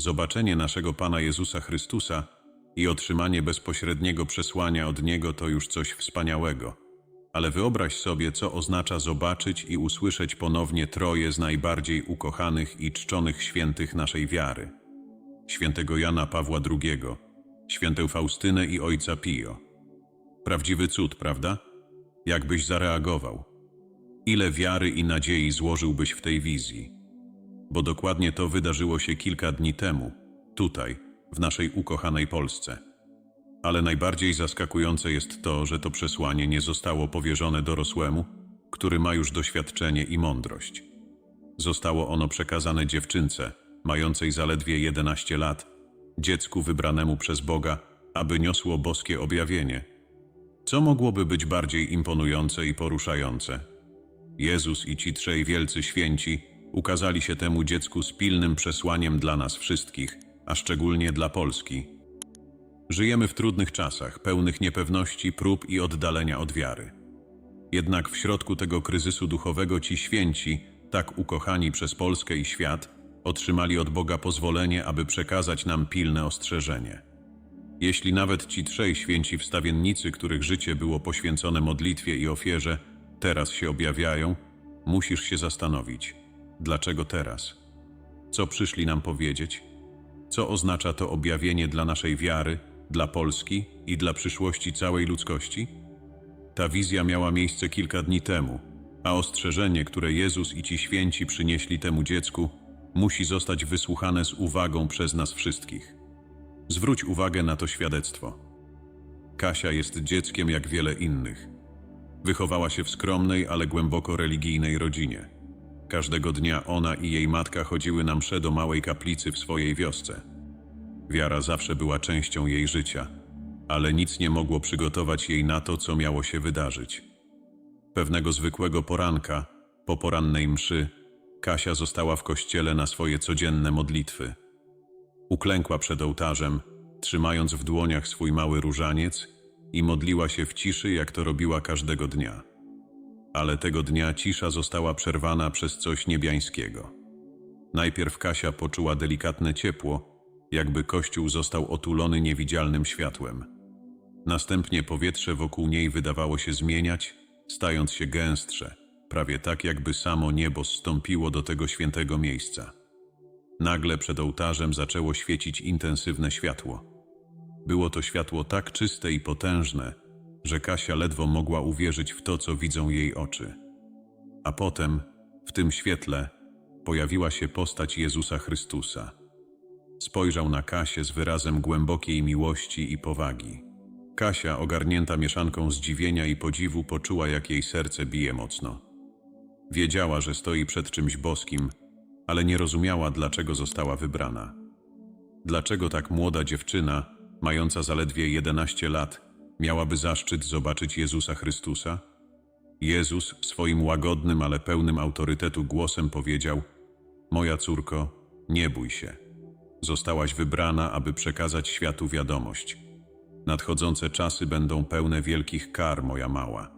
Zobaczenie naszego Pana Jezusa Chrystusa i otrzymanie bezpośredniego przesłania od Niego to już coś wspaniałego. Ale wyobraź sobie, co oznacza zobaczyć i usłyszeć ponownie troje z najbardziej ukochanych i czczonych świętych naszej wiary. Świętego Jana Pawła II, świętę Faustynę i ojca Pio. Prawdziwy cud, prawda? Jakbyś zareagował? Ile wiary i nadziei złożyłbyś w tej wizji? Bo dokładnie to wydarzyło się kilka dni temu, tutaj, w naszej ukochanej Polsce. Ale najbardziej zaskakujące jest to, że to przesłanie nie zostało powierzone dorosłemu, który ma już doświadczenie i mądrość. Zostało ono przekazane dziewczynce, mającej zaledwie 11 lat, dziecku wybranemu przez Boga, aby niosło boskie objawienie. Co mogłoby być bardziej imponujące i poruszające? Jezus i ci trzej wielcy święci ukazali się temu dziecku z pilnym przesłaniem dla nas wszystkich, a szczególnie dla Polski. Żyjemy w trudnych czasach, pełnych niepewności, prób i oddalenia od wiary. Jednak w środku tego kryzysu duchowego ci święci, tak ukochani przez Polskę i świat, otrzymali od Boga pozwolenie, aby przekazać nam pilne ostrzeżenie. Jeśli nawet ci trzej święci wstawiennicy, których życie było poświęcone modlitwie i ofierze, teraz się objawiają, musisz się zastanowić, dlaczego teraz? Co przyszli nam powiedzieć? Co oznacza to objawienie dla naszej wiary, dla Polski i dla przyszłości całej ludzkości? Ta wizja miała miejsce kilka dni temu, a ostrzeżenie, które Jezus i ci święci przynieśli temu dziecku, musi zostać wysłuchane z uwagą przez nas wszystkich. Zwróć uwagę na to świadectwo. Kasia jest dzieckiem jak wiele innych. Wychowała się w skromnej, ale głęboko religijnej rodzinie. Każdego dnia ona i jej matka chodziły na msze do małej kaplicy w swojej wiosce. Wiara zawsze była częścią jej życia, ale nic nie mogło przygotować jej na to, co miało się wydarzyć. Pewnego zwykłego poranka, po porannej mszy, Kasia została w kościele na swoje codzienne modlitwy. Uklękła przed ołtarzem, trzymając w dłoniach swój mały różaniec i modliła się w ciszy, jak to robiła każdego dnia. Ale tego dnia cisza została przerwana przez coś niebiańskiego. Najpierw Kasia poczuła delikatne ciepło, jakby kościół został otulony niewidzialnym światłem. Następnie powietrze wokół niej wydawało się zmieniać, stając się gęstsze, prawie tak jakby samo niebo zstąpiło do tego świętego miejsca. Nagle przed ołtarzem zaczęło świecić intensywne światło. Było to światło tak czyste i potężne, że Kasia ledwo mogła uwierzyć w to, co widzą jej oczy. A potem, w tym świetle, pojawiła się postać Jezusa Chrystusa. Spojrzał na Kasię z wyrazem głębokiej miłości i powagi. Kasia, ogarnięta mieszanką zdziwienia i podziwu, poczuła, jak jej serce bije mocno. Wiedziała, że stoi przed czymś boskim, ale nie rozumiała, dlaczego została wybrana. Dlaczego tak młoda dziewczyna, mająca zaledwie 11 lat, miałaby zaszczyt zobaczyć Jezusa Chrystusa? Jezus swoim łagodnym, ale pełnym autorytetu głosem powiedział: Moja córko, nie bój się. Zostałaś wybrana, aby przekazać światu wiadomość. Nadchodzące czasy będą pełne wielkich kar, moja mała.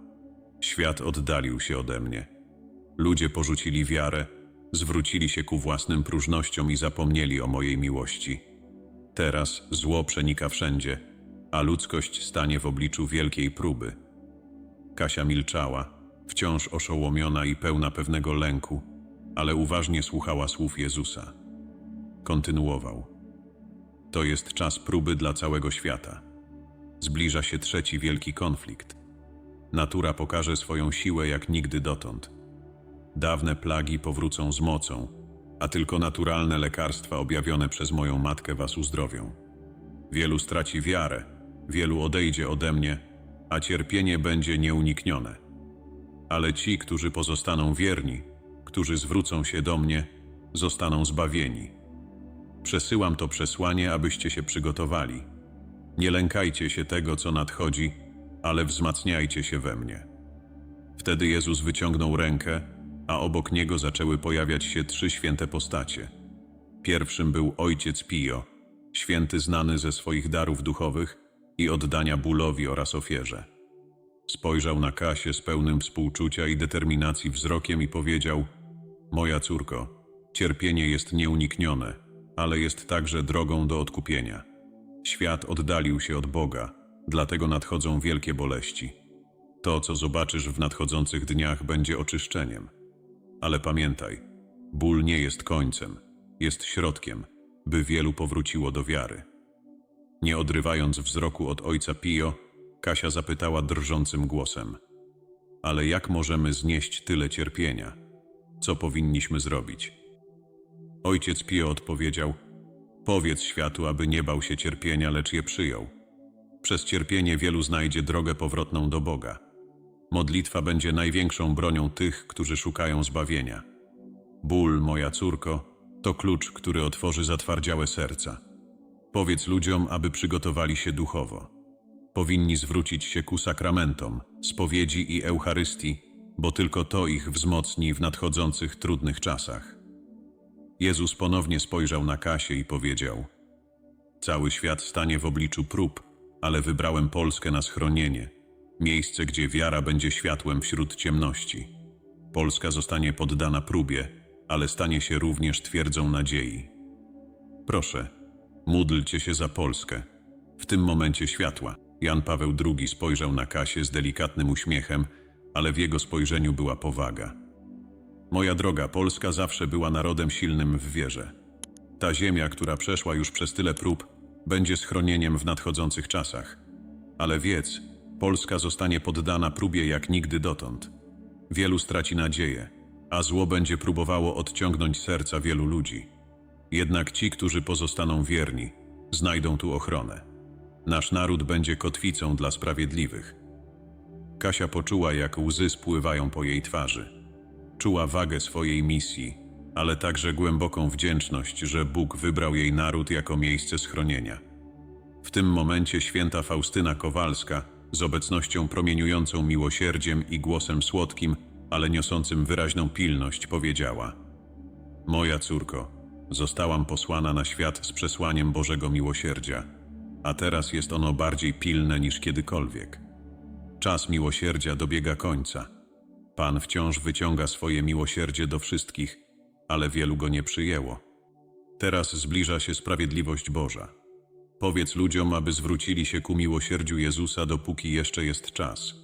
Świat oddalił się ode mnie. Ludzie porzucili wiarę, zwrócili się ku własnym próżnościom i zapomnieli o mojej miłości. Teraz zło przenika wszędzie, a ludzkość stanie w obliczu wielkiej próby. Kasia milczała, wciąż oszołomiona i pełna pewnego lęku, ale uważnie słuchała słów Jezusa. Kontynuował. To jest czas próby dla całego świata. Zbliża się trzeci wielki konflikt. Natura pokaże swoją siłę jak nigdy dotąd. Dawne plagi powrócą z mocą, a tylko naturalne lekarstwa objawione przez moją matkę was uzdrowią. Wielu straci wiarę, wielu odejdzie ode mnie, a cierpienie będzie nieuniknione. Ale ci, którzy pozostaną wierni, którzy zwrócą się do mnie, zostaną zbawieni. Przesyłam to przesłanie, abyście się przygotowali. Nie lękajcie się tego, co nadchodzi, ale wzmacniajcie się we mnie. Wtedy Jezus wyciągnął rękę, a obok niego zaczęły pojawiać się trzy święte postacie. Pierwszym był ojciec Pio, święty znany ze swoich darów duchowych i oddania bólowi oraz ofierze. Spojrzał na Kasię z pełnym współczucia i determinacji wzrokiem i powiedział: Moja córko, cierpienie jest nieuniknione, ale jest także drogą do odkupienia. Świat oddalił się od Boga, dlatego nadchodzą wielkie boleści. To, co zobaczysz w nadchodzących dniach, będzie oczyszczeniem. Ale pamiętaj, ból nie jest końcem, jest środkiem, by wielu powróciło do wiary. Nie odrywając wzroku od ojca Pio, Kasia zapytała drżącym głosem: Ale jak możemy znieść tyle cierpienia? Co powinniśmy zrobić? Ojciec Pio odpowiedział: Powiedz światu, aby nie bał się cierpienia, lecz je przyjął. Przez cierpienie wielu znajdzie drogę powrotną do Boga. Modlitwa będzie największą bronią tych, którzy szukają zbawienia. Ból, moja córko, to klucz, który otworzy zatwardziałe serca. Powiedz ludziom, aby przygotowali się duchowo. Powinni zwrócić się ku sakramentom, spowiedzi i Eucharystii, bo tylko to ich wzmocni w nadchodzących trudnych czasach. Jezus ponownie spojrzał na Kasię i powiedział: Cały świat stanie w obliczu prób, ale wybrałem Polskę na schronienie, miejsce, gdzie wiara będzie światłem wśród ciemności. Polska zostanie poddana próbie, ale stanie się również twierdzą nadziei. Proszę, módlcie się za Polskę. W tym momencie światła. Jan Paweł II spojrzał na Kasię z delikatnym uśmiechem, ale w jego spojrzeniu była powaga. Moja droga, Polska zawsze była narodem silnym w wierze. Ta ziemia, która przeszła już przez tyle prób, będzie schronieniem w nadchodzących czasach. Ale wiedz, Polska zostanie poddana próbie jak nigdy dotąd. Wielu straci nadzieję, a zło będzie próbowało odciągnąć serca wielu ludzi. Jednak ci, którzy pozostaną wierni, znajdą tu ochronę. Nasz naród będzie kotwicą dla sprawiedliwych. Kasia poczuła, jak łzy spływają po jej twarzy. Czuła wagę swojej misji, ale także głęboką wdzięczność, że Bóg wybrał jej naród jako miejsce schronienia. W tym momencie święta Faustyna Kowalska, z obecnością promieniującą miłosierdziem i głosem słodkim, ale niosącym wyraźną pilność, powiedziała: Moja córko, zostałam posłana na świat z przesłaniem Bożego miłosierdzia, a teraz jest ono bardziej pilne niż kiedykolwiek. Czas miłosierdzia dobiega końca. Pan wciąż wyciąga swoje miłosierdzie do wszystkich, ale wielu go nie przyjęło. Teraz zbliża się sprawiedliwość Boża. Powiedz ludziom, aby zwrócili się ku miłosierdziu Jezusa, dopóki jeszcze jest czas.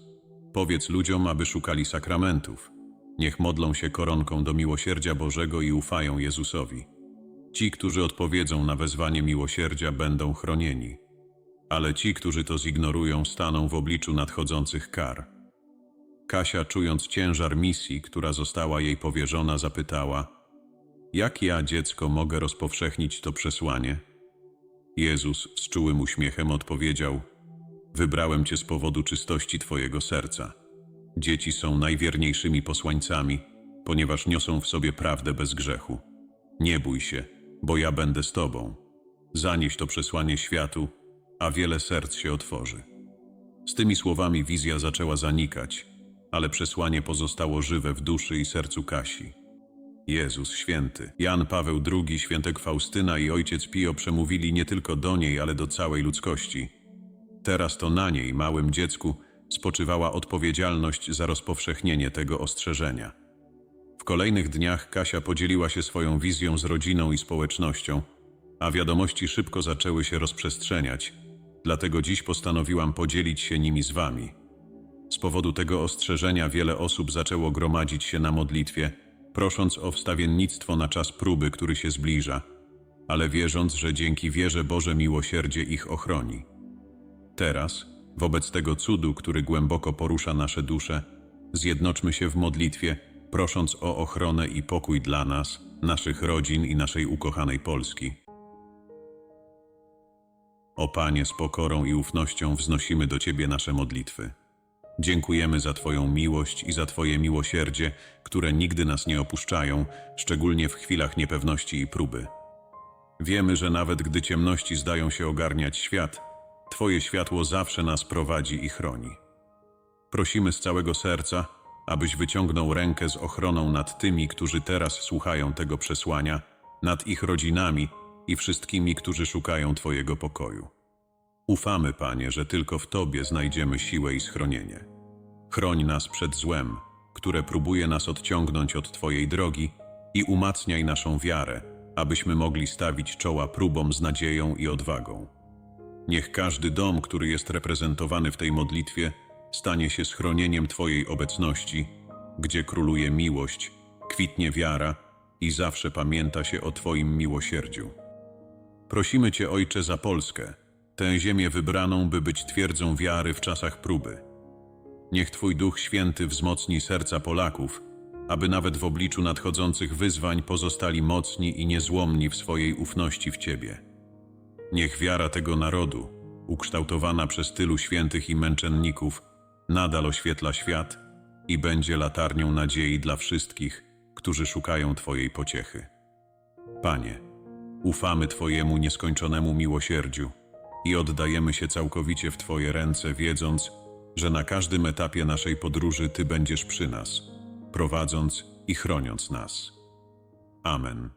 Powiedz ludziom, aby szukali sakramentów. Niech modlą się koronką do miłosierdzia Bożego i ufają Jezusowi. Ci, którzy odpowiedzą na wezwanie miłosierdzia, będą chronieni. Ale ci, którzy to zignorują, staną w obliczu nadchodzących kar. Kasia, czując ciężar misji, która została jej powierzona, zapytała: Jak ja, dziecko, mogę rozpowszechnić to przesłanie? Jezus z czułym uśmiechem odpowiedział: Wybrałem cię z powodu czystości twojego serca. Dzieci są najwierniejszymi posłańcami, ponieważ niosą w sobie prawdę bez grzechu. Nie bój się, bo ja będę z tobą. Zanieś to przesłanie światu, a wiele serc się otworzy. Z tymi słowami wizja zaczęła zanikać, ale przesłanie pozostało żywe w duszy i sercu Kasi. Jezus święty, Jan Paweł II, świętek Faustyna i ojciec Pio przemówili nie tylko do niej, ale do całej ludzkości. Teraz to na niej, małym dziecku, spoczywała odpowiedzialność za rozpowszechnienie tego ostrzeżenia. Kolejnych dniach Kasia podzieliła się swoją wizją z rodziną i społecznością, a wiadomości szybko zaczęły się rozprzestrzeniać, dlatego dziś postanowiłam podzielić się nimi z wami. Z powodu tego ostrzeżenia wiele osób zaczęło gromadzić się na modlitwie, prosząc o wstawiennictwo na czas próby, który się zbliża, ale wierząc, że dzięki wierze Boże miłosierdzie ich ochroni. Teraz, wobec tego cudu, który głęboko porusza nasze dusze, zjednoczmy się w modlitwie, prosząc o ochronę i pokój dla nas, naszych rodzin i naszej ukochanej Polski. O Panie, z pokorą i ufnością wznosimy do Ciebie nasze modlitwy. Dziękujemy za Twoją miłość i za Twoje miłosierdzie, które nigdy nas nie opuszczają, szczególnie w chwilach niepewności i próby. Wiemy, że nawet gdy ciemności zdają się ogarniać świat, Twoje światło zawsze nas prowadzi i chroni. Prosimy z całego serca, abyś wyciągnął rękę z ochroną nad tymi, którzy teraz słuchają tego przesłania, nad ich rodzinami i wszystkimi, którzy szukają Twojego pokoju. Ufamy, Panie, że tylko w Tobie znajdziemy siłę i schronienie. Chroń nas przed złem, które próbuje nas odciągnąć od Twojej drogi i umacniaj naszą wiarę, abyśmy mogli stawić czoła próbom z nadzieją i odwagą. Niech każdy dom, który jest reprezentowany w tej modlitwie, stanie się schronieniem Twojej obecności, gdzie króluje miłość, kwitnie wiara i zawsze pamięta się o Twoim miłosierdziu. Prosimy Cię, Ojcze, za Polskę, tę ziemię wybraną, by być twierdzą wiary w czasach próby. Niech Twój Duch Święty wzmocni serca Polaków, aby nawet w obliczu nadchodzących wyzwań pozostali mocni i niezłomni w swojej ufności w Ciebie. Niech wiara tego narodu, ukształtowana przez tylu świętych i męczenników, nadal oświetla świat i będzie latarnią nadziei dla wszystkich, którzy szukają Twojej pociechy. Panie, ufamy Twojemu nieskończonemu miłosierdziu i oddajemy się całkowicie w Twoje ręce, wiedząc, że na każdym etapie naszej podróży Ty będziesz przy nas, prowadząc i chroniąc nas. Amen.